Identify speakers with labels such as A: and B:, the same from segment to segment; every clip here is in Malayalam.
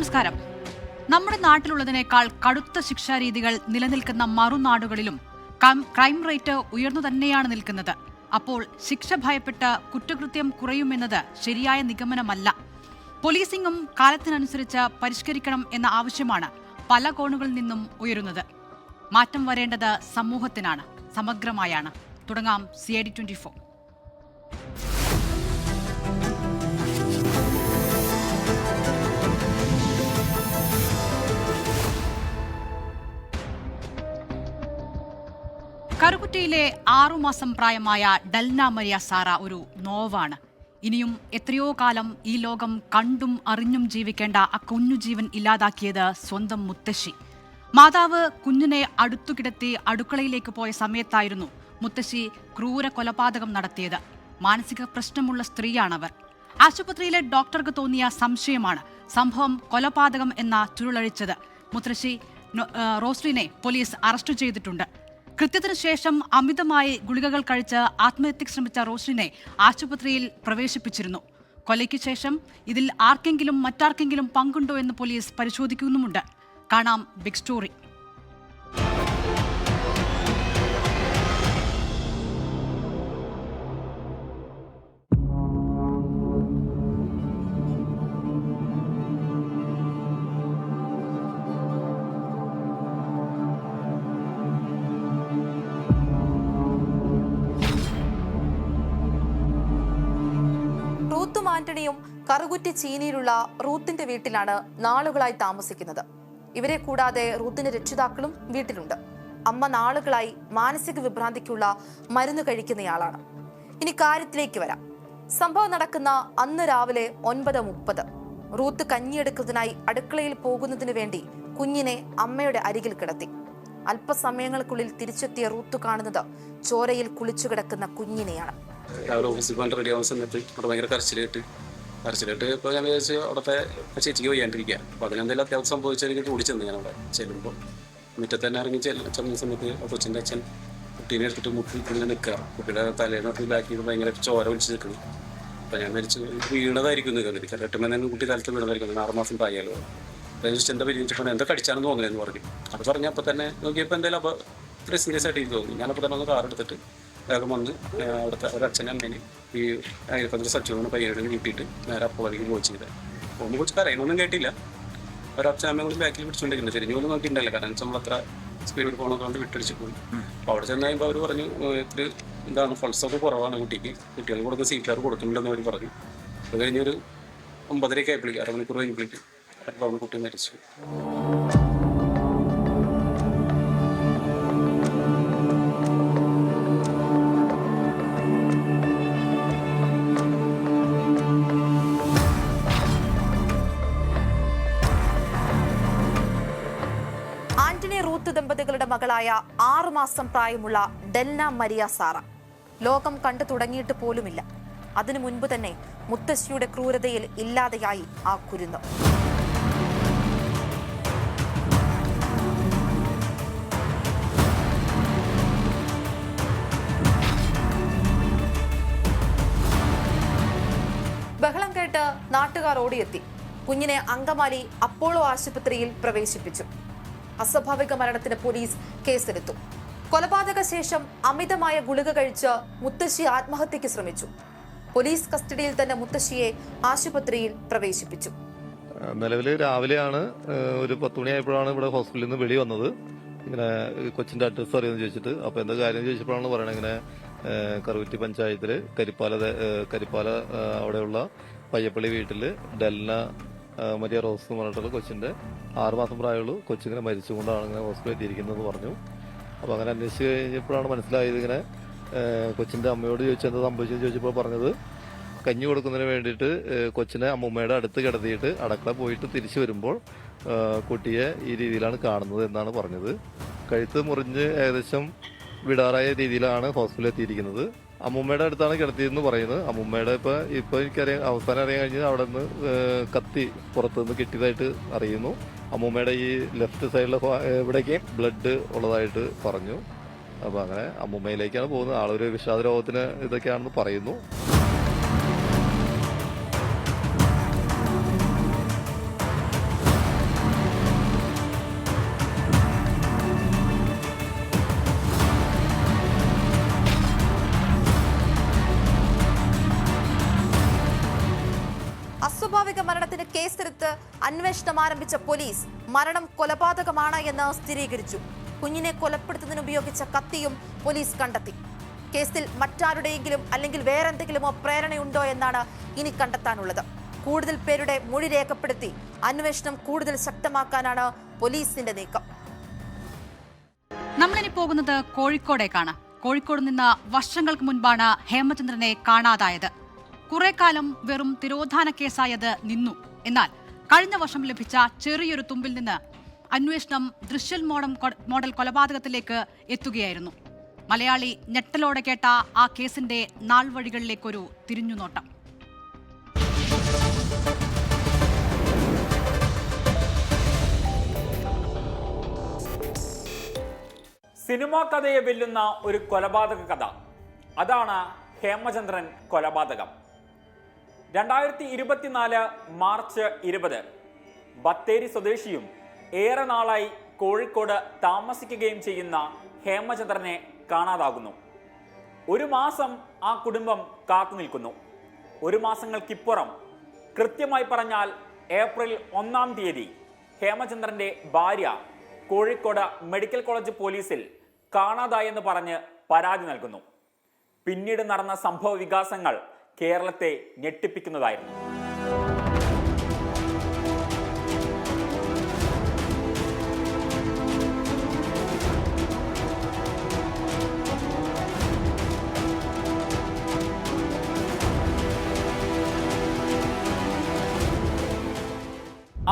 A: നമസ്കാരം. നമ്മുടെ നാട്ടിലുള്ളതിനേക്കാൾ കടുത്ത ശിക്ഷാരീതികൾ നിലനിൽക്കുന്ന മറുനാടുകളിലും ക്രൈം റേറ്റ് ഉയർന്നു തന്നെയാണ് നിൽക്കുന്നത്. അപ്പോൾ ശിക്ഷ ഭയപ്പെട്ട് കുറ്റകൃത്യം കുറയുമെന്നത് ശരിയായ നിഗമനമല്ല. പോലീസിംഗും കാലത്തിനനുസരിച്ച് പരിഷ്കരിക്കണം എന്ന ആവശ്യമാണ് പല കോണുകളിൽ നിന്നും ഉയരുന്നത്. മാറ്റം വരേണ്ടത് സമൂഹത്തിനാണ് സമഗ്രമായാണ്. തുടങ്ങാം C I D twenty four. കറുകുറ്റയിലെ ആറുമാസം പ്രായമായ ഡൽന മരിയ സാറ ഒരു നോവാണ്. ഇനിയും എത്രയോ കാലം ഈ ലോകം കണ്ടും അറിഞ്ഞും ജീവിക്കേണ്ട ആ കുഞ്ഞു ജീവൻ ഇല്ലാതാക്കിയത് സ്വന്തം മുത്തശ്ശി. മാതാവ് കുഞ്ഞിനെ അടുത്തു കിടത്തി അടുക്കളയിലേക്ക് പോയ സമയത്തായിരുന്നു മുത്തശ്ശി ക്രൂര കൊലപാതകം നടത്തിയത്. മാനസിക പ്രശ്നമുള്ള സ്ത്രീയാണവർ. ആശുപത്രിയിലെ ഡോക്ടർക്ക് തോന്നിയ സംശയമാണ് സംഭവം കൊലപാതകം എന്ന ചുരുളഴിച്ചത്. മുത്തശ്ശി റോസ്ലിനെ പോലീസ് അറസ്റ്റ് ചെയ്തിട്ടുണ്ട്. കൃത്യത്തിന് ശേഷം അമിതമായി ഗുളികകൾ കഴിച്ച് ആത്മഹത്യക്ക് ശ്രമിച്ച റോഷിനെ ആശുപത്രിയിൽ പ്രവേശിപ്പിച്ചിരുന്നു. കൊലയ്ക്ക് ശേഷം ഇതിൽ ആർക്കെങ്കിലും മറ്റാർക്കെങ്കിലും പങ്കുണ്ടോ എന്ന് പോലീസ് പരിശോധിക്കുന്നുമുണ്ട്. കാണാം ബിഗ് സ്റ്റോറി.
B: ആന്റണിയും കറുകുറ്റി ചീനിയിലുള്ള റൂത്തിന്റെ വീട്ടിലാണ് നാളുകളായി താമസിക്കുന്നത്. ഇവരെ കൂടാതെ റൂത്തിന്റെ രക്ഷിതാക്കളും വീട്ടിലുണ്ട്. അമ്മ നാളുകളായി മാനസിക വിഭ്രാന്തിക്കുള്ള മരുന്ന് കഴിക്കുന്നയാളാണ്. ഇനി കാര്യത്തിലേക്ക് വരാം. സംഭവം നടക്കുന്ന അന്ന് രാവിലെ ഒൻപത് മുപ്പത്. റൂത്ത് കഞ്ഞിയെടുക്കുന്നതിനായി അടുക്കളയിൽ പോകുന്നതിന് വേണ്ടി കുഞ്ഞിനെ അമ്മയുടെ അരികിൽ കിടത്തി. അല്പസമയങ്ങൾക്കുള്ളിൽ തിരിച്ചെത്തിയ റൂത്ത് കാണുന്നത് ചോരയിൽ കുളിച്ചു കിടക്കുന്ന കുഞ്ഞിനെയാണ്.
C: രാവിലെ ഓഫീസിൽ പോകാൻ റെഡി ആവുന്ന സമയത്ത് അവിടെ ഭയങ്കര കരച്ചിലായിട്ട്. കരച്ചിലായിട്ട് ഇപ്പോൾ ഞാൻ വിചാരിച്ച് അവിടുത്തെ ചേച്ചിക്ക് വയ്യാണ്ടിരിക്കുക അപ്പോൾ അതിനെന്തെങ്കിലും അത്യാവശ്യം സംഭവിച്ചാൽ എനിക്ക് ഓടിച്ചെന്ന് ഞാൻ അവിടെ ചെല്ലുമ്പോൾ മുറ്റത്ത് തന്നെ ഇറങ്ങി ചെല്ല ചെന്ന സമയത്ത് ആ കൊച്ചിന്റെ അച്ഛൻ കുട്ടീനെ എടുത്തിട്ട് മുട്ടി ഇങ്ങനെ നിൽക്കുക കുട്ടിയുടെ തലേന്ന് ബാക്കി ഭയങ്കര ചോര ഒലിച്ച് നിൽക്കുന്നു അപ്പം ഞാൻ മരിച്ച് വീണതായിരിക്കും എന്ന് നിൽക്കുന്നത് കരട്ടുമ്പോൾ തന്നെ കുട്ടി തലത്ത് വീണതായിരിക്കും. ആറ് മാസം രജിസ്റ്റർ എന്താ പരിചയിച്ചപ്പോൾ എന്താ കടിച്ചാണെന്ന് തോന്നുന്നതെന്ന് പറഞ്ഞു. അത് പറഞ്ഞപ്പോൾ തന്നെ നോക്കിയപ്പോൾ എന്തായാലും അപ്പോൾ ഇത്രയും സീരിയസ് ആയിട്ട് എനിക്ക് തോന്നി. ഞാനപ്പോൾ തന്നെ ഒന്ന് കാർ എടുത്തിട്ട് വേഗം വന്ന് അവിടുത്തെ ഒരച്ഛനും അച്ഛനും അമ്മേനെയും ഈ അയൽപ്പത്തിൽ സച്ചുവിനെ പയ്യനെ വീട്ടിയിട്ട് നേരെ അപ്പോഴേക്ക് പോയി ചെയ്തത് പോകുമ്പോൾ കുറിച്ച് പറയുന്നൊന്നും കേട്ടില്ല. ഒരച്ഛൻ അമ്മയും കൂടി ബാക്കിൽ പിടിച്ചുകൊണ്ടിരിക്കുന്നത് തിരിഞ്ഞു ഒന്നും നോക്കിയിട്ടുണ്ടല്ലോ കാരണം നമ്മൾ അത്ര സ്പീഡിൽ പോകണമൊക്കെ കൊണ്ട് വിട്ടടിച്ച് പോയി. അപ്പോൾ അവിടെ ചെന്ന് കഴിയുമ്പോൾ അവർ പറഞ്ഞു ഇത്ര ഇത്തിരി എന്താണ് പൾസൊക്കെ കുറവാണ് കുട്ടിക്ക്. കുട്ടികൾക്ക് കൊടുക്കുന്ന സീറ്റുകാർ കൊടുക്കുന്നുണ്ടെന്ന് അവർ പറഞ്ഞു. അത് കഴിഞ്ഞൊരു ഒമ്പതരയൊക്കെ ആയപ്പോഴേക്കും അരമണിക്കൂർ കഴിഞ്ഞപ്പോഴേക്കും അപ്പോൾ കുട്ടി മരിച്ചു.
B: മകളായ ആറുമാസം പ്രായമുള്ള ഡെൽന മരിയ സാറ. ലോകം കണ്ടു തുടങ്ങിയിട്ട് പോലുമില്ല. അതിനു മുൻപ് തന്നെ മുത്തശ്ശിയുടെ ക്രൂരതയിൽ ഇല്ലാതെയായി ആ കുരുന്ന്. ബഹളം കേട്ട് നാട്ടുകാർ ഓടിയെത്തി. കുഞ്ഞിനെ അങ്കമാലി അപ്പോളോ ആശുപത്രിയിൽ പ്രവേശിപ്പിച്ചു. അസ്വാഭാവിക മരണത്തിന് പോലീസ് കേസെടുത്തു. കൊലപാതക ശേഷം അമിതമായ ഗുളിക കഴിച്ച് മുത്തശ്ശി ആത്മഹത്യക്ക് ശ്രമിച്ചു. പോലീസ് കസ്റ്റഡിയിൽ തന്നെ മുത്തശ്ശിയെ ആശുപത്രിയിൽ പ്രവേശിപ്പിച്ചു.
D: നിലവിൽ രാവിലെയാണ് ഒരു പത്ത് മണിയായപ്പോഴാണ് ഇവിടെ ഹോസ്പിറ്റലിൽ നിന്ന് വെളി വന്നത്. ഇങ്ങനെ കൊച്ചിന്റെ അഡ്രസ്സ് അറിയുമെന്ന് ചോദിച്ചിട്ട് അപ്പൊ എന്താ കാര്യം ചോദിച്ചപ്പോഴാണ് പറയണത് ഇങ്ങനെ കറുവറ്റി പഞ്ചായത്തിൽ കരിപ്പാല കരിപ്പാല അവിടെയുള്ള പയ്യപ്പള്ളി വീട്ടിൽ ഏഹ്, മരിയ റോസ് എന്ന് പറഞ്ഞിട്ടുള്ള കൊച്ചിന്റെ ആറുമാസം പ്രായമുള്ളൂ. കൊച്ചിങ്ങനെ മരിച്ചുകൊണ്ടാണ് ഇങ്ങനെ ഹോസ്പിറ്റലിൽ എത്തിയിരിക്കുന്നത് പറഞ്ഞു. അപ്പോൾ അങ്ങനെ അന്വേഷിച്ച് കഴിഞ്ഞപ്പോഴാണ് മനസ്സിലായത് ഇങ്ങനെ കൊച്ചിന്റെ അമ്മയോട് ചോദിച്ചു എന്താ സംഭവിച്ചെന്ന് ചോദിച്ചപ്പോൾ പറഞ്ഞത് കഞ്ഞി കൊടുക്കുന്നതിന് വേണ്ടിയിട്ട് കൊച്ചിനെ അമ്മൂമ്മയുടെ അടുത്ത് കിടത്തിയിട്ട് അടക്കള പോയിട്ട് തിരിച്ചു വരുമ്പോൾ കുട്ടിയെ ഈ രീതിയിലാണ് കാണുന്നത് എന്നാണ് പറഞ്ഞത്. കഴുത്ത് മുറിഞ്ഞ് ഏകദേശം വിടാറായ രീതിയിലാണ് ഹോസ്പിറ്റലിൽ എത്തിയിരിക്കുന്നത്. അമ്മൂമ്മയുടെ അടുത്താണ് കിടത്തിയതെന്ന് പറയുന്നത്. അമ്മൂമ്മയുടെ ഇപ്പൊ ഇപ്പൊ എനിക്കറിയാം അവസാനം അറിയാൻ കഴിഞ്ഞത് അവിടെ നിന്ന് കത്തി പുറത്തുനിന്ന് കിട്ടിയതായിട്ട് അറിയുന്നു. അമ്മൂമ്മയുടെ ഈ ലെഫ്റ്റ് സൈഡിലെ ഇവിടേക്ക് ബ്ലഡ് ഉള്ളതായിട്ട് പറഞ്ഞു. അപ്പൊ അങ്ങനെ അമ്മൂമ്മയിലേക്കാണ് പോകുന്നത്. ആളൊരു വിഷാദ രോഗത്തിന് ഇതൊക്കെയാണെന്ന് പറയുന്നു.
B: മരണത്തിന് കേസെടുത്ത് അന്വേഷണം ആരംഭിച്ച പോലീസ് മരണം കൊലപാതകമാണ് എന്ന് സ്ഥിരീകരിച്ചു. കുഞ്ഞിനെ കൊലപ്പെടുത്തുന്നതിന് ഉപയോഗിച്ച കത്തിയും പോലീസ് കണ്ടെത്തി. കേസിൽ മറ്റാരുടെയെങ്കിലും അല്ലെങ്കിൽ വേറെന്തെങ്കിലുമോ പ്രേരണയുണ്ടോ എന്നാണ് ഇനി കണ്ടെത്താനുള്ളത്. കൂടുതൽ പേരുടെ മൊഴി രേഖപ്പെടുത്തി അന്വേഷണം കൂടുതൽ ശക്തമാക്കാനാണ് പോലീസിന്റെ നീക്കം.
A: നമ്മളിനി പോകുന്നത് കോഴിക്കോടേക്കാണ്. കോഴിക്കോട് നിന്ന് വർഷങ്ങൾക്ക് മുൻപാണ് ഹേമചന്ദ്രനെ കാണാതായത്. കുറെ കാലം വെറും തിരോധാന കേസായത് നിന്നു. എന്നാൽ കഴിഞ്ഞ വർഷം ലഭിച്ച ചെറിയൊരു തുമ്പിൽ നിന്ന് അന്വേഷണം ദൃശ്യൽ മോഡം മോഡൽ കൊലപാതകത്തിലേക്ക് എത്തുകയായിരുന്നു. മലയാളി ഞെട്ടലോടെ കേട്ട ആ കേസിന്റെ നാൾവഴികളിലേക്കൊരു തിരിഞ്ഞുനോട്ടം.
E: സിനിമാ കഥയെ വെല്ലുന്ന ഒരു കൊലപാതക കഥ. അതാണ് ഹേമചന്ദ്രൻ കൊലപാതകം. രണ്ടായിരത്തി ഇരുപത്തിനാല് മാർച്ച് ഇരുപത് ബത്തേരി സ്വദേശിയും ഏറെ നാളായി കോഴിക്കോട് താമസിക്കുകയും ചെയ്യുന്ന ഹേമചന്ദ്രനെ കാണാതാകുന്നു. ഒരു മാസം ആ കുടുംബം കാത്തു നിൽക്കുന്നു. ഒരു മാസങ്ങൾക്കിപ്പുറം കൃത്യമായി പറഞ്ഞാൽ ഏപ്രിൽ ഒന്നാം തീയതി ഹേമചന്ദ്രന്റെ ഭാര്യ കോഴിക്കോട് മെഡിക്കൽ കോളേജ് പോലീസിൽ കാണാതായെന്ന് പറഞ്ഞ് പരാതി നൽകുന്നു. പിന്നീട് നടന്ന സംഭവ വികാസങ്ങൾ കേരളത്തെ ഞെട്ടിപ്പിക്കുന്നതായിരുന്നു.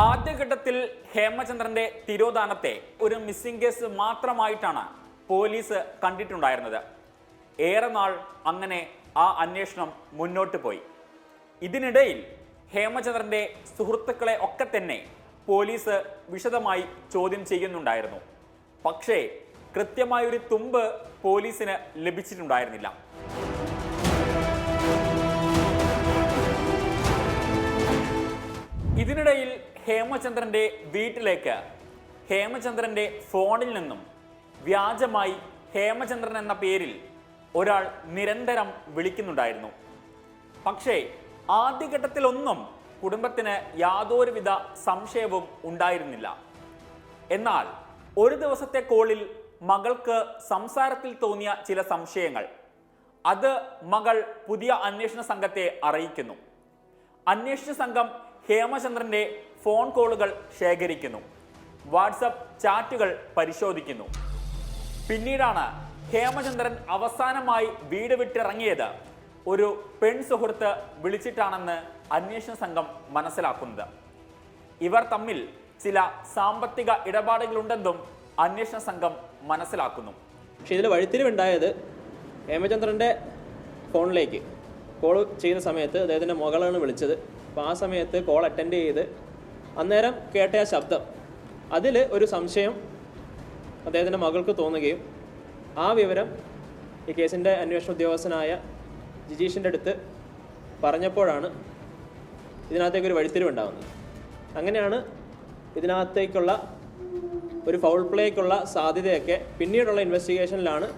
E: ആദ്യഘട്ടത്തിൽ ഹേമചന്ദ്രന്റെ തിരോധാനത്തെ ഒരു മിസ്സിംഗ് കേസ് മാത്രമായിട്ടാണ് പോലീസ് കണ്ടിട്ടുണ്ടായിരുന്നത്. ഏറെ നാൾ അങ്ങനെ ആ അന്വേഷണം മുന്നോട്ട് പോയി. ഇതിനിടയിൽ ഹേമചന്ദ്രന്റെ സുഹൃത്തുക്കളെ ഒക്കെ തന്നെ പോലീസ് വിശദമായി ചോദ്യം ചെയ്യുന്നുണ്ടായിരുന്നു. പക്ഷേ കൃത്യമായൊരു തുമ്പ് പോലീസിന് ലഭിച്ചിട്ടുണ്ടായിരുന്നില്ല. ഇതിനിടയിൽ ഹേമചന്ദ്രന്റെ വീട്ടിലേക്ക് ഹേമചന്ദ്രന്റെ ഫോണിൽ നിന്നും വ്യാജമായി ഹേമചന്ദ്രൻ എന്ന പേരിൽ ഒരാൾ നിരന്തരം വിളിക്കുന്നുണ്ടായിരുന്നു. പക്ഷേ ആദ്യഘട്ടത്തിലൊന്നും കുടുംബത്തിന് യാതൊരുവിധ സംശയവും ഉണ്ടായിരുന്നില്ല. എന്നാൽ ഒരു ദിവസത്തെ കോളിൽ മകൾക്ക് സംസാരത്തിൽ തോന്നിയ ചില സംശയങ്ങൾ. അത് മകൾ പുതിയ അന്വേഷണ സംഘത്തെ അറിയിക്കുന്നു. അന്വേഷണ സംഘം ഹേമചന്ദ്രന്റെ ഫോൺ കോളുകൾ ശേഖരിക്കുന്നു. വാട്സപ്പ് ചാറ്റുകൾ പരിശോധിക്കുന്നു. പിന്നീടാണ് ഹേമചന്ദ്രൻ അവസാനമായി വീട് വിട്ടിറങ്ങിയത് ഒരു പെൺ സുഹൃത്ത് വിളിച്ചിട്ടാണെന്ന് അന്വേഷണ സംഘം മനസ്സിലാക്കുന്നത്. ഇവർ തമ്മിൽ ചില സാമ്പത്തിക ഇടപാടുകളുണ്ടെന്നും അന്വേഷണ സംഘം മനസ്സിലാക്കുന്നു.
F: പക്ഷെ ഇതിൽ വഴിത്തിരിവുണ്ടായത് ഹേമചന്ദ്രന്റെ ഫോണിലേക്ക് കോൾ ചെയ്യുന്ന സമയത്ത് അദ്ദേഹത്തിന്റെ മകളാണ് വിളിച്ചത്. അപ്പോൾ ആ സമയത്ത് കോൾ അറ്റൻഡ് ചെയ്ത് അന്നേരം കേട്ട ആ ശബ്ദം. അതിൽ ഒരു സംശയം അദ്ദേഹത്തിന്റെ മകൾക്ക് തോന്നുകയും ആ വിവരം ഈ കേസിന്റെ അന്വേഷണ ഉദ്യോഗസ്ഥനായ ജിജീഷിന്റെ അടുത്ത് പറഞ്ഞപ്പോഴാണ് ഇതിനകത്തേക്കൊരു വഴിത്തിരിവുണ്ടാകുന്നത് അങ്ങനെയാണ് ഇതിനകത്തേക്കുള്ള ഒരു ഫൗൾ പ്ലേക്കുള്ള സാധ്യതയൊക്കെ പിന്നീടുള്ള ഇൻവെസ്റ്റിഗേഷനിലാണ്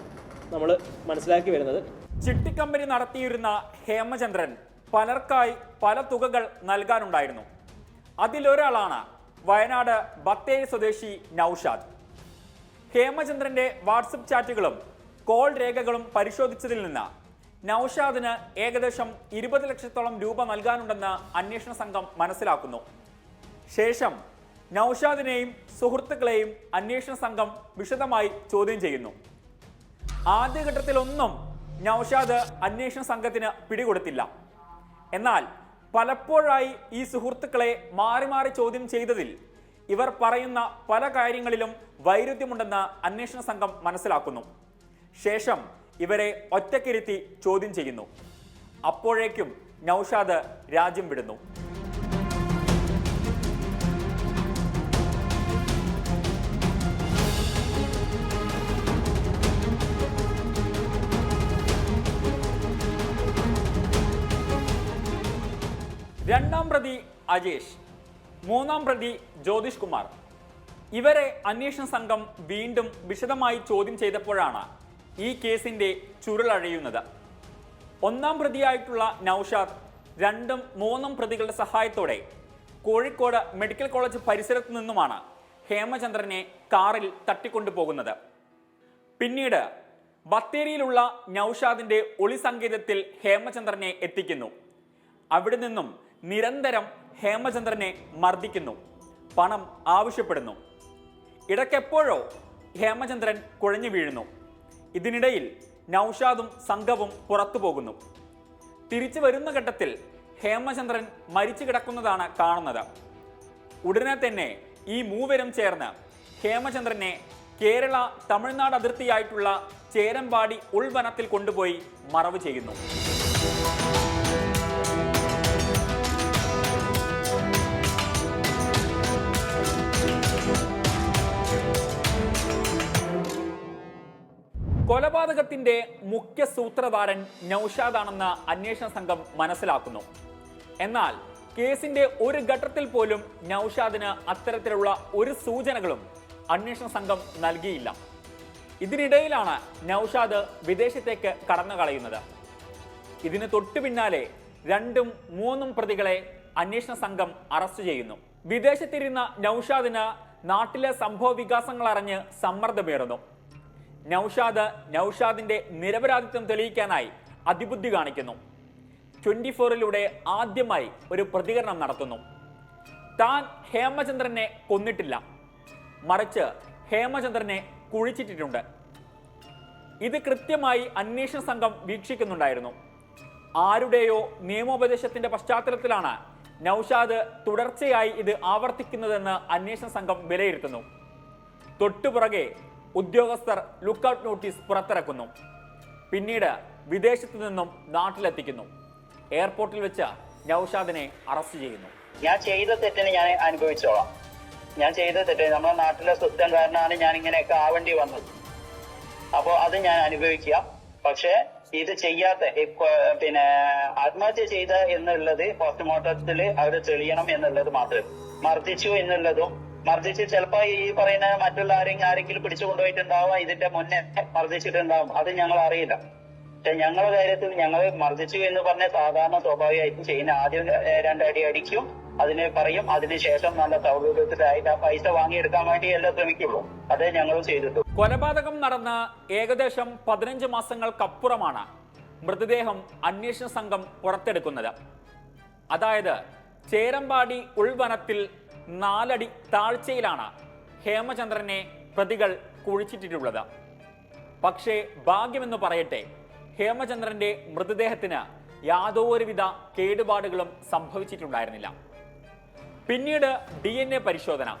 F: നമ്മൾ മനസ്സിലാക്കി വരുന്നത്.
E: ചിട്ടിക്കമ്പനി നടത്തിയിരുന്ന ഹേമചന്ദ്രൻ പലർക്കായി പല തുകകൾ നൽകാനുണ്ടായിരുന്നു. അതിലൊരാളാണ് വയനാട് ബത്തേരി സ്വദേശി നൌഷാദ്. ഹേമചന്ദ്രന്റെ വാട്സപ്പ് ചാറ്റുകളും കോൾ രേഖകളും പരിശോധിച്ചതിൽ നിന്ന് നൌഷാദിന് ഏകദേശം ഇരുപത് ലക്ഷത്തോളം രൂപ നൽകാനുണ്ടെന്ന് അന്വേഷണ സംഘം മനസ്സിലാക്കുന്നു. ശേഷം നൌഷാദിനെയും സുഹൃത്തുക്കളെയും അന്വേഷണ സംഘം വിശദമായി ചോദ്യം ചെയ്യുന്നു. ആദ്യഘട്ടത്തിലൊന്നും നൌഷാദ് അന്വേഷണ സംഘത്തിന് പിടികൊടുത്തില്ല. എന്നാൽ പലപ്പോഴായി ഈ സുഹൃത്തുക്കളെ മാറി മാറി ചോദ്യം ചെയ്തതിൽ ഇവർ പറയുന്ന പല കാര്യങ്ങളിലും വൈരുദ്ധ്യമുണ്ടെന്ന് അന്വേഷണ സംഘം മനസ്സിലാക്കുന്നു. ശേഷം ഇവരെ ഒറ്റക്കിരുത്തി ചോദ്യം ചെയ്യുന്നു. അപ്പോഴേക്കും നൌഷാദ് രാജ്യം വിടുന്നു. രണ്ടാം പ്രതി അജേഷ്. മൂന്നാം പ്രതി ജ്യോതിഷ് കുമാർ. ഇവരെ അന്വേഷണ സംഘം വീണ്ടും വിശദമായി ചോദ്യം ചെയ്തപ്പോഴാണ് ഈ കേസിന്റെ ചുരുളഴിയുന്നത് ഒന്നാം പ്രതിയായിട്ടുള്ള നൌഷാദ് രണ്ടും മൂന്നും പ്രതികളുടെ സഹായത്തോടെ കോഴിക്കോട് മെഡിക്കൽ കോളേജ് പരിസരത്ത് നിന്നുമാണ് ഹേമചന്ദ്രനെ കാറിൽ തട്ടിക്കൊണ്ടുപോകുന്നത്. പിന്നീട് ബത്തേരിയിലുള്ള നൌഷാദിന്റെ ഒളി സങ്കേതത്തിൽ ഹേമചന്ദ്രനെ എത്തിക്കുന്നു. അവിടെ നിന്നും നിരന്തരം ഹേമചന്ദ്രനെ മർദ്ദിക്കുന്നു. പണം ആവശ്യപ്പെടുന്നു. ഇടയ്ക്കെപ്പോഴോ ഹേമചന്ദ്രൻ കുഴഞ്ഞു വീഴുന്നു. ഇതിനിടയിൽ നൌഷാദും സംഘവും പുറത്തു പോകുന്നു. തിരിച്ചു വരുന്ന ഘട്ടത്തിൽ ഹേമചന്ദ്രൻ മരിച്ചു കിടക്കുന്നതാണ് കാണുന്നത്. ഉടനെ തന്നെ ഈ മൂവരും ചേർന്ന് ഹേമചന്ദ്രനെ കേരള തമിഴ്നാട് അതിർത്തിയായിട്ടുള്ള ചേരമ്പാടി ഉൾവനത്തിൽ കൊണ്ടുപോയി മറവ് ചെയ്യുന്നു. കൊലപാതകത്തിന്റെ മുഖ്യ സൂത്രധാരൻ നൌഷാദാണെന്ന് അന്വേഷണ സംഘം മനസ്സിലാക്കുന്നു. എന്നാൽ കേസിന്റെ ഒരു ഘട്ടത്തിൽ പോലും നൌഷാദിന് അത്തരത്തിലുള്ള ഒരു സൂചനകളും അന്വേഷണ സംഘം നൽകിയില്ല. ഇതിനിടയിലാണ് നൌഷാദ് വിദേശത്തേക്ക് കടന്നു കളയുന്നത് ഇതിന് തൊട്ടു പിന്നാലെ രണ്ടും മൂന്നും പ്രതികളെ അന്വേഷണ സംഘം അറസ്റ്റ് ചെയ്യുന്നു. വിദേശത്തിരുന്ന നൌഷാദിന് നാട്ടിലെ സംഭവ വികാസങ്ങൾ അറിഞ്ഞ് സമ്മർദ്ദമേറുന്നു നൌഷാദ് നൌഷാദിന്റെ നിരപരാധിത്വം തെളിയിക്കാനായി അതിബുദ്ധി കാണിക്കുന്നു. ട്വന്റി ഫോറിലൂടെ ആദ്യമായി ഒരു പ്രതികരണം നടത്തുന്നു. താൻ ഹേമചന്ദ്രനെ കൊന്നിട്ടില്ല. മറിച്ച് ഹേമചന്ദ്രനെ കുഴിച്ചിട്ടിട്ടുണ്ട്. ഇത് കൃത്യമായി അന്വേഷണ സംഘം വീക്ഷിക്കുന്നുണ്ടായിരുന്നു. ആരുടെയോ നിയമോപദേശത്തിന്റെ പശ്ചാത്തലത്തിലാണ് നൌഷാദ് തുടർച്ചയായി ഇത് ആവർത്തിക്കുന്നതെന്ന് അന്വേഷണ സംഘം വിലയിരുത്തുന്നു. തൊട്ടുപുറകെ ഉദ്യോഗസ്ഥർ ലുക്കൌട്ട് നോട്ടീസ് പുറത്തിറക്കുന്നു. പിന്നീട് വിദേശത്തു നിന്നും നാട്ടിലെത്തിക്കുന്നു. എയർപോർട്ടിൽ വെച്ച് നൌഷാദിനെ അറസ്റ്റ് ചെയ്യുന്നു.
G: ഞാൻ ചെയ്ത തെറ്റിന് ഞാൻ അനുഭവിച്ചോളാം. ഞാൻ ചെയ്ത തെറ്റ് നമ്മുടെ നാട്ടിലെ സ്വത്തം കാരണമാണ് ഞാൻ ഇങ്ങനെയൊക്കെ ആവേണ്ടി വന്നത്. അപ്പോൾ അത് ഞാൻ അനുഭവിക്കുക. പക്ഷേ ഇത് ചെയ്യാത്ത പിന്നെ ആത്മഹത്യ ചെയ്ത എന്നുള്ളത് പോസ്റ്റ്മോർട്ടത്തിൽ അവർ തെളിയണം എന്നുള്ളത് മാത്രം മർദ്ദിച്ചു എന്നുള്ളതും മർദ്ദിച്ച് ചിലപ്പോ ഈ പറയുന്ന മറ്റുള്ള ആരെങ്കിലും ആരെങ്കിലും പിടിച്ചു കൊണ്ടുപോയിട്ടുണ്ടാവും ഇതിന്റെ മുന്നേ മർദ്ദിച്ചിട്ടുണ്ടാവും. അത് ഞങ്ങൾ അറിയില്ല. പക്ഷെ ഞങ്ങളുടെ കാര്യത്തിൽ ഞങ്ങൾ മർദ്ദിച്ചു എന്ന് പറഞ്ഞ സാധാരണ സ്വാഭാവികമായിട്ടും ചെയ്യുന്ന ആദ്യം രണ്ടടി അടിക്കും അതിനെ പറയും അതിനുശേഷം നല്ല സൗകര്യത്തിലായിട്ട് ആ പൈസ വാങ്ങിയെടുക്കാൻ വേണ്ടി എല്ലാം ശ്രമിക്കുള്ളൂ. അതേ ഞങ്ങൾ ചെയ്തിട്ടു
E: കൊലപാതകം നടന്ന ഏകദേശം പതിനഞ്ച് മാസങ്ങൾക്കപ്പുറമാണ് മൃതദേഹം അന്വേഷണ സംഘം പുറത്തെടുക്കുന്നത്. അതായത് ചേരമ്പാടി ഉൾവനത്തിൽ നാലടി താഴ്ചയിലാണ് ഹേമചന്ദ്രനെ പ്രതികൾ കുഴിച്ചിട്ടിട്ടുള്ളത്. പക്ഷേ ഭാഗ്യമെന്ന് പറയട്ടെ ഹേമചന്ദ്രന്റെ മൃതദേഹത്തിന് യാതൊരുവിധ കേടുപാടുകളും സംഭവിച്ചിട്ടുണ്ടായിരുന്നില്ല. പിന്നീട് ഡി എൻ എ പരിശോധന.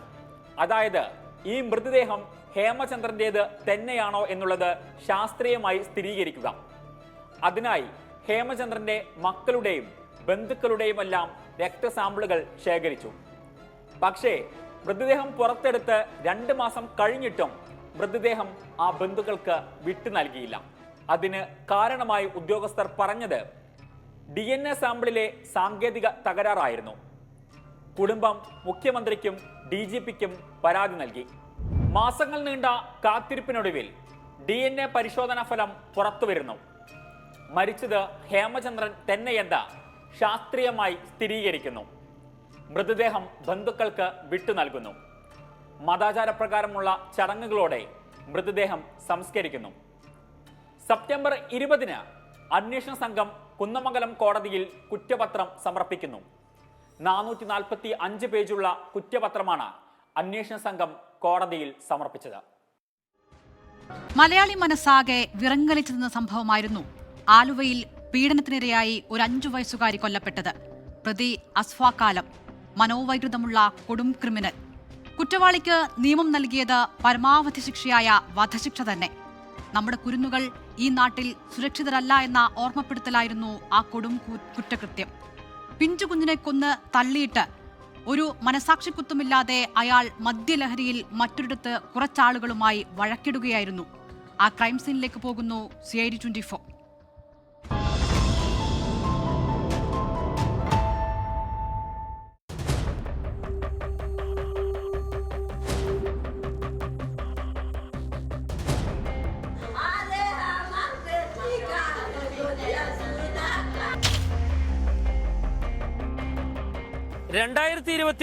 E: അതായത് ഈ മൃതദേഹം ഹേമചന്ദ്രന്റേത് തന്നെയാണോ എന്നുള്ളത് ശാസ്ത്രീയമായി സ്ഥിരീകരിക്കുക. അതിനായി ഹേമചന്ദ്രന്റെ മക്കളുടെയും ബന്ധുക്കളുടെയുമെല്ലാം രക്തസാമ്പിളുകൾ ശേഖരിച്ചു. പക്ഷേ മൃതദേഹം പുറത്തെടുത്ത് രണ്ട് മാസം കഴിഞ്ഞിട്ടും മൃതദേഹം ആ ബന്ധുക്കൾക്ക് വിട്ടു നൽകിയില്ല. അതിന് കാരണമായി ഉദ്യോഗസ്ഥർ പറഞ്ഞത് ഡി എൻ എ സാമ്പിളിലെ സാങ്കേതിക തകരാറായിരുന്നു. കുടുംബം മുഖ്യമന്ത്രിക്കും ഡി ജി പിക്കും പരാതി നൽകി. മാസങ്ങൾ നീണ്ട കാത്തിരിപ്പിനൊടുവിൽ ഡി എൻ എ പരിശോധനാ ഫലം പുറത്തുവരുന്നു മരിച്ചത് ഹേമചന്ദ്രൻ തന്നെയെന്ന് ശാസ്ത്രീയമായി സ്ഥിരീകരിക്കുന്നു. മൃതദേഹം ബന്ധുക്കൾക്ക് വിട്ടു നൽകുന്നു. മതാചാരപ്രകാരമുള്ള ചടങ്ങുകളോടെ മൃതദേഹം സംസ്കരിക്കുന്നു. സെപ്റ്റംബർ ഇരുപതിന് അന്വേഷണ സംഘം കുന്നമംഗലം കോടതിയിൽ കുറ്റപത്രം സമർപ്പിക്കുന്നു. നാനൂറ്റി നാൽപ്പത്തി അഞ്ച് പേജുള്ള കുറ്റപത്രമാണ് അന്വേഷണ സംഘം കോടതിയിൽ സമർപ്പിച്ചത്.
A: മലയാളി മനസ്സാകെ വിറങ്ങലിച്ചു നിന്ന സംഭവമായിരുന്നു ആലുവയിൽ പീഡനത്തിനിരയായി ഒരു അഞ്ചു വയസ്സുകാരി കൊല്ലപ്പെട്ടത്. പ്രതി അസ്ഫാക്കാലം മനോവൈകൃതമുള്ള കൊടും ക്രിമിനൽ. കുറ്റവാളിക്ക് നിയമം നൽകിയത് പരമാവധി ശിക്ഷയായ വധശിക്ഷ തന്നെ. നമ്മുടെ കുരുന്നുകൾ ഈ നാട്ടിൽ സുരക്ഷിതരല്ല എന്ന ഓർമ്മപ്പെടുത്തലായിരുന്നു ആ കൊടും കുറ്റകൃത്യം. പിഞ്ചു കുഞ്ഞിനെ കൊന്ന് തള്ളിയിട്ട് ഒരു മനസാക്ഷിക്കുത്തുമില്ലാതെ അയാൾ മദ്യലഹരിയിൽ മറ്റൊരിടത്ത് കുറച്ചാളുകളുമായി വഴക്കിടുകയായിരുന്നു. ആ ക്രൈം സീനിലേക്ക് പോകുന്നു C I D twenty four.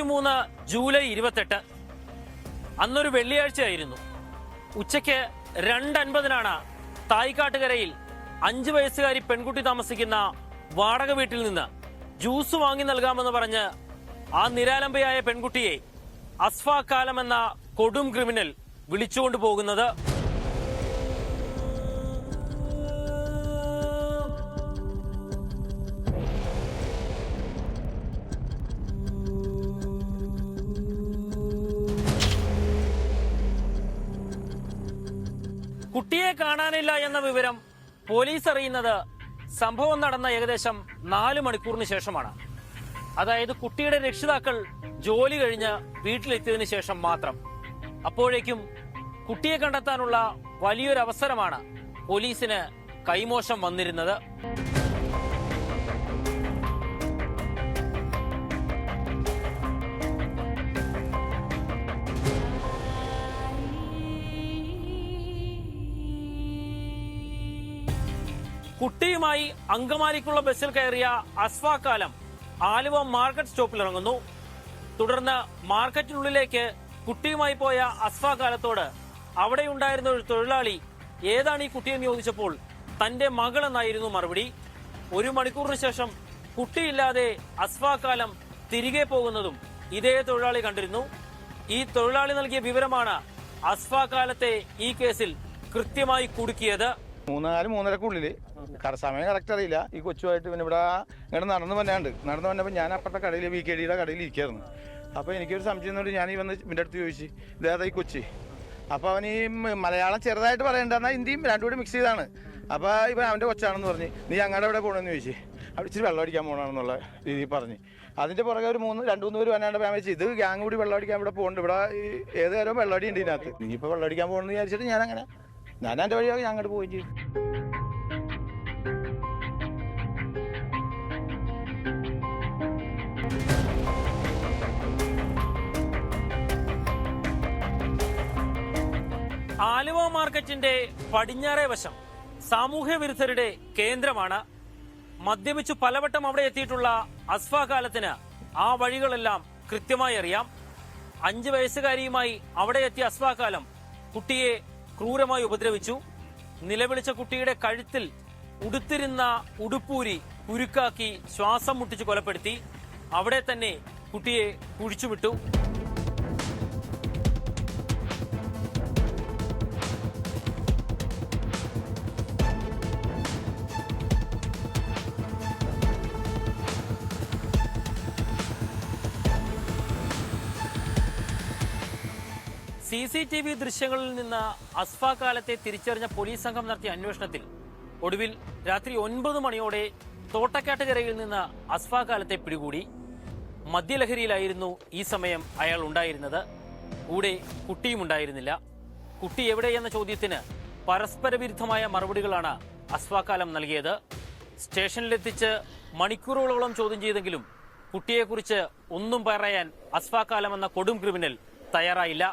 H: രണ്ടായിരത്തി ഇരുപത്തി മൂന്ന് ജൂലൈ ഇരുപത്തെട്ട്. അന്നൊരു വെള്ളിയാഴ്ചയായിരുന്നു. ഉച്ചയ്ക്ക് രണ്ടൻപതിനാണ് തായ്ക്കാട്ടുകരയിൽ അഞ്ച് വയസ്സുകാരി പെൺകുട്ടി താമസിക്കുന്ന വാടക വീട്ടിൽ നിന്ന് ജ്യൂസ് വാങ്ങി നൽകാമെന്ന് പറഞ്ഞ് ആ നിരാലംബയായ പെൺകുട്ടിയെ അസ്ഫ കാലം എന്ന കൊടും ക്രിമിനൽ വിളിച്ചുകൊണ്ട് പോകുന്നത് കാണാനില്ല എന്ന വിവരം പോലീസ് അറിയുന്നത് സംഭവം നടന്ന ഏകദേശം നാല് മണിക്കൂറിന് ശേഷമാണ്. അതായത് കുട്ടിയുടെ രക്ഷിതാക്കൾ ജോലി കഴിഞ്ഞ് വീട്ടിലെത്തിയതിനു ശേഷം മാത്രം. അപ്പോഴേക്കും കുട്ടിയെ കണ്ടെത്താനുള്ള വലിയൊരു അവസരമാണ് പോലീസിന് കൈമോശം വന്നിരുന്നത്. കുട്ടിയുമായി അങ്കമാലിക്കുള്ള ബസ്സിൽ കയറിയ അസ്വാക്കാലം ആലുവ മാർക്കറ്റ് സ്റ്റോപ്പിൽ ഇറങ്ങുന്നു തുടർന്ന് മാർക്കറ്റിനുള്ളിലേക്ക് കുട്ടിയുമായി പോയ അസ്ഫാക്കാലത്തോട് അവിടെയുണ്ടായിരുന്ന ഒരു തൊഴിലാളി ഏതാണ് ഈ കുട്ടിയെന്ന് ചോദിച്ചപ്പോൾ തന്റെ മകളെന്നായിരുന്നു മറുപടി. ഒരു മണിക്കൂറിന് ശേഷം കുട്ടിയില്ലാതെ അസ്വാക്കാലം തിരികെ പോകുന്നതും ഇതേ തൊഴിലാളി കണ്ടിരുന്നു. ഈ തൊഴിലാളി നൽകിയ വിവരമാണ് അസ്വാക്കാലത്തെ ഈ കേസിൽ കൃത്യമായി കുടുക്കിയത്.
I: മൂന്നാൽ മൂന്നരക്കുള്ളിൽ കറ സമയം കറക്റ്റ് അറിയില്ല. ഈ കൊച്ചുമായിട്ട് പിന്നെ ഇവിടെ ഇങ്ങോട്ട് നടന്നു വന്നാണ്ട്. നടന്നു വന്നപ്പോൾ ഞാൻ അപ്പുറത്തെ കടയിൽ വി കെ ഡിയുടെ കടയിൽ ഇരിക്കായിരുന്നു. അപ്പോൾ എനിക്കൊരു സംശയം കൊണ്ട് ഞാൻ ഈ വന്ന് ഇവന്റെ അടുത്ത് ചോദിച്ചു ഇതേതാ ഈ കൊച്ചി. അപ്പോൾ അവൻ ഈ മലയാളം ചെറുതായിട്ട് പറയണ്ട ഹിന്ദിയും രണ്ടും കൂടി മിക്സ് ചെയ്താണ്. അപ്പോൾ ഇപ്പം അവന്റെ കൊച്ചാണെന്ന് പറഞ്ഞ് നീ അങ്ങടെ എവിടെ പോകണമെന്ന് ചോദിച്ചു. അവിടെ ഇച്ചിരി വെള്ളം അടിക്കാൻ പോകണമെന്നുള്ള രീതിയിൽ പറഞ്ഞ്. അതിന്റെ പുറകെ ഒരു മൂന്ന് രണ്ട് മൂന്ന് പേര് വന്നാണ്ട് ഞാൻ വെച്ച് ഇത് ഗ്യാങ് കൂടി വെള്ളം അടിക്കാൻ ഇവിടെ പോകുന്നുണ്ട് ഇവിടെ ഏത് നേരവും വെള്ളം അടി ഉണ്ട് ഇതിനകത്ത് ഇനിയിപ്പോൾ വെള്ളം അടിക്കാൻ പോകണമെന്ന് വിചാരിച്ചിട്ട് ഞാൻ അങ്ങനെ ഞാൻ എന്റെ വഴിയാകെ ഞാൻ അങ്ങോട്ട് പോവുകയും ചെയ്യും.
H: ആലുവ മാർക്കറ്റിന്റെ പടിഞ്ഞാറേ വശം സാമൂഹ്യ വിരുദ്ധരുടെ കേന്ദ്രമാണ്. മദ്യപിച്ചു പലവട്ടം അവിടെ എത്തിയിട്ടുള്ള അസ്ഫ കാലത്തിന് ആ വഴികളെല്ലാം കൃത്യമായി അറിയാം. അഞ്ചു വയസ്സുകാരിയുമായി അവിടെ എത്തിയ അസ്ഫ കാലം കുട്ടിയെ ക്രൂരമായി ഉപദ്രവിച്ചു. നിലവിളിച്ച കുട്ടിയുടെ കഴുത്തിൽ ഉടുത്തിരുന്ന ഉടുപ്പൂരി കുരുക്കാക്കി ശ്വാസം മുട്ടിച്ച് കൊലപ്പെടുത്തി. അവിടെ തന്നെ കുട്ടിയെ കുഴിച്ചുവിട്ടു. സി ടി വി ദൃശ്യങ്ങളിൽ നിന്ന് അസ്ഫ കാലത്തെ തിരിച്ചറിഞ്ഞ പോലീസ് സംഘം നടത്തിയ അന്വേഷണത്തിൽ ഒടുവിൽ രാത്രി ഒൻപത് മണിയോടെ തോട്ടക്കാട്ടുകരയിൽ നിന്ന് അസ്ഫ കാലത്തെ പിടികൂടി. മദ്യലഹരിയിലായിരുന്നു ഈ സമയം അയാൾ ഉണ്ടായിരുന്നത്. കൂടെ കുട്ടിയും ഉണ്ടായിരുന്നില്ല. കുട്ടി എവിടെയെന്ന ചോദ്യത്തിന് പരസ്പര വിരുദ്ധമായ മറുപടികളാണ് അസ്ഫാക്കാലം നൽകിയത്. സ്റ്റേഷനിലെത്തിച്ച് മണിക്കൂറുകളോളം ചോദ്യം ചെയ്തെങ്കിലും കുട്ടിയെക്കുറിച്ച് ഒന്നും പറയാൻ അസ്ഫാക്കാലം എന്ന കൊടും ക്രിമിനൽ തയ്യാറായില്ല.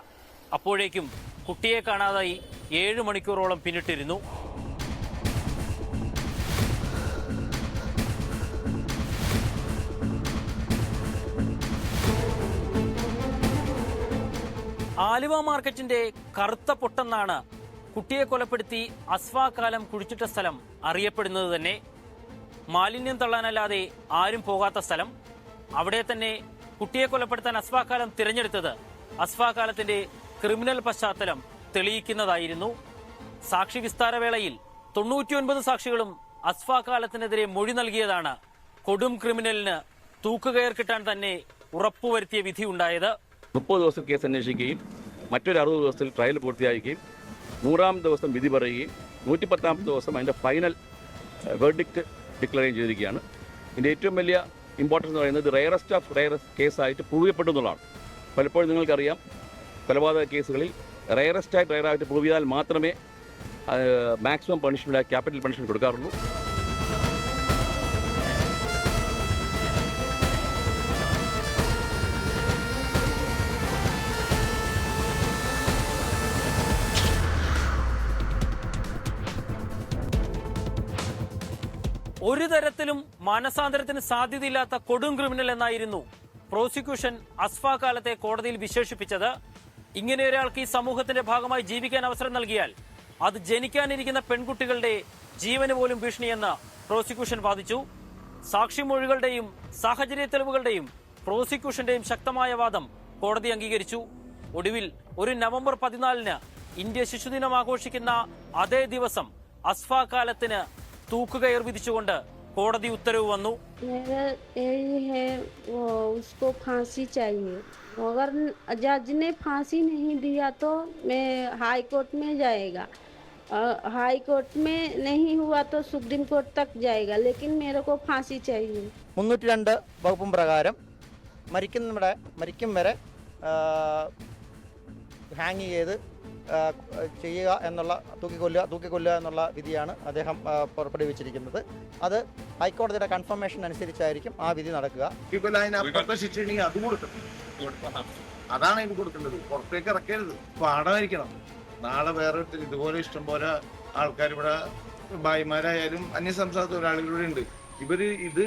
H: അപ്പോഴേക്കും കുട്ടിയെ കാണാതായി ഏഴ് മണിക്കൂറോളം പിന്നിട്ടിരുന്നു. ആലുവ മാർക്കറ്റിന്റെ കറുത്ത പൊട്ടെന്നാണ് കുട്ടിയെ കൊലപ്പെടുത്തി അസ്വാകാലം കുഴിച്ചിട്ട സ്ഥലം അറിയപ്പെടുന്നത് തന്നെ. മാലിന്യം തള്ളാനല്ലാതെ ആരും പോകാത്ത സ്ഥലം. അവിടെ തന്നെ കുട്ടിയെ കൊലപ്പെടുത്താൻ അസ്വാകാലം തിരഞ്ഞെടുത്തത് അസ്ഫാകാലത്തിന്റെ ക്രിമിനൽ പശ്ചാത്തലം തെളിയിക്കുന്നതായിരുന്നു. സാക്ഷി വിസ്താരവേളയിൽ തൊണ്ണൂറ്റിയൊൻപത് സാക്ഷികളും അസ്ഫാകാലത്തിനെതിരെ മൊഴി നൽകിയതാണ് കൊടും ക്രിമിനലിന് തൂക്കുകയർ കിട്ടാൻ തന്നെ ഉറപ്പുവരുത്തിയ വിധിയുണ്ടായത്.
J: മുപ്പത് ദിവസം കേസ് അന്വേഷിക്കുകയും മറ്റൊരു അറുപത് ദിവസത്തിൽ ട്രയൽ പൂർത്തിയാക്കുകയും നൂറാം ദിവസം വിധി പറയുകയും നൂറ്റിപ്പത്താമത്തെ ദിവസം അതിന്റെ ഫൈനൽ വേർഡിക്റ്റ് ഡിക്ലെയർ ചെയ്തിരിക്കുകയാണ്. ഇതിന്റെ ഏറ്റവും വലിയ ഇമ്പോർട്ടൻസ് എന്ന് പറയുന്നത് റയറസ്റ്റ് ഓഫ് റയറസ്റ്റ് കേസായിട്ട് പ്രൂവ് ചെയ്യപ്പെട്ടു എന്നുള്ളതാണ് പലപ്പോഴും നിങ്ങൾക്കറിയാം കൊലപാതക കേസുകളിൽ റയറസ്റ്റ് ആയിട്ട് റയറായിട്ട് പ്രൂവ് ചെയ്താൽ മാത്രമേ മാക്സിമം പണിഷ്മെന്റ് ക്യാപിറ്റൽ പണിഷ്മെന്റ് കൊടുക്കാറുള്ളൂ.
H: ഒരു തരത്തിലും മാനസാന്തരത്തിന് സാധ്യതയില്ലാത്ത കൊടും ക്രിമിനൽ എന്നായിരുന്നു പ്രോസിക്യൂഷൻ അസ്ഫാ കാലത്തെ കോടതിയിൽ വിശേഷിപ്പിച്ചത്. ഇങ്ങനെ ഒരാൾക്ക് ഈ സമൂഹത്തിന്റെ ഭാഗമായി ജീവിക്കാൻ അവസരം നൽകിയാൽ അത് ജനിക്കാനിരിക്കുന്ന പെൺകുട്ടികളുടെ ജീവന് പോലും ഭീഷണിയെന്ന് പ്രോസിക്യൂഷൻ വാദിച്ചു. സാക്ഷിമൊഴികളുടെയും സാഹചര്യ തെളിവുകളുടെയും പ്രോസിക്യൂഷന്റെയും ശക്തമായ വാദം കോടതി അംഗീകരിച്ചു. ഒടുവിൽ ഒരു നവംബർ പതിനാലിന് ഇന്ത്യ ശിശുദിനം ആഘോഷിക്കുന്ന അതേ ദിവസം അസ്ഫ കാലത്തിന് തൂക്കുകയർ വിധിച്ചുകൊണ്ട് കോടതി ഉത്തരവ് വന്നു
K: मेरा यही है वो उसको फांसी चाहिए अगर जज ने फांसी नहीं दिया तो मैं हाई कोर्ट में जाएगा अ, हाई कोर्ट में नहीं हुआ तो सुप्रीम कोर्ट तक जाएगा लेकिन मेरे को फांसी चाहिए
L: മുന്നൂറ്റി രണ്ട് വകുപ്പും പ്രകാരം മരിക്കുന്നവിടെ മരിക്കും വരെ ഹാങ് ചെയ്ത് ആ, ചെയ്യുക എന്നുള്ള തൂക്കിക്കൊല്ലുക തൂക്കിക്കൊല്ലുക എന്നുള്ള വിധിയാണ് അദ്ദേഹം പുറപ്പെടുവിച്ചിരിക്കുന്നത്. അത് ഹൈക്കോടതിയുടെ കൺഫർമേഷൻ അനുസരിച്ചായിരിക്കും ആ വിധി നടക്കുക.
I: അതാണ് ഇത് കൊടുക്കേണ്ടത്. പുറത്തേക്ക് ഇറക്കരുത്. പാഠമായിരിക്കണം. നാളെ വേറെ ഇതുപോലെ ഇഷ്ടം പോലെ ആൾക്കാർ ഇവിടെ ഭായിമാരായാലും അന്യ സംസ്ഥാന തൊഴിലാളികളുടെ ഉണ്ട്. ഇവർ ഇത്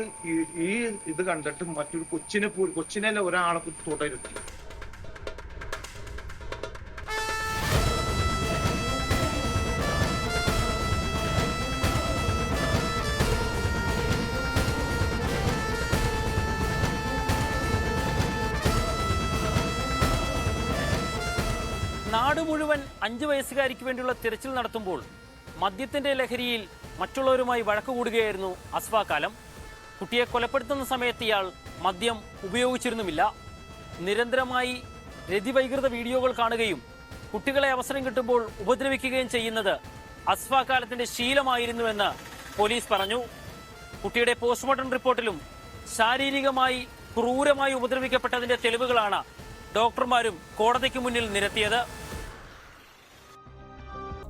I: ഈ- ഇത് കണ്ടിട്ട് മറ്റൊരു കൊച്ചിനെ പോലും കൊച്ചിനല്ല ഒരാളെ തോട്ടയിരുത്തില്ല
H: അഞ്ചു വയസ്സുകാരിക്ക് വേണ്ടിയുള്ള തിരച്ചിൽ നടത്തുമ്പോൾ മദ്യത്തിന്റെ ലഹരിയിൽ മറ്റുള്ളവരുമായി വഴക്ക് കൂടുകയായിരുന്നു അസ്ഫ കാലം. കുട്ടിയെ കൊലപ്പെടുത്തുന്ന സമയത്ത് ഇയാൾ മദ്യം ഉപയോഗിച്ചിരുന്നുമില്ല. നിരന്തരമായി രതിവൈകൃത വീഡിയോകൾ കാണുകയും കുട്ടികളെ അവസരം കിട്ടുമ്പോൾ ഉപദ്രവിക്കുകയും ചെയ്യുന്നത് അസ്ഫ കാലത്തിന്റെ ശീലമായിരുന്നുവെന്ന് പോലീസ് പറഞ്ഞു. കുട്ടിയുടെ പോസ്റ്റ്മോർട്ടം റിപ്പോർട്ടിലും ശാരീരികമായി ക്രൂരമായി ഉപദ്രവിക്കപ്പെട്ടതിന്റെ തെളിവുകളാണ് ഡോക്ടർമാരും കോടതിക്ക് മുന്നിൽ നിരത്തിയത്.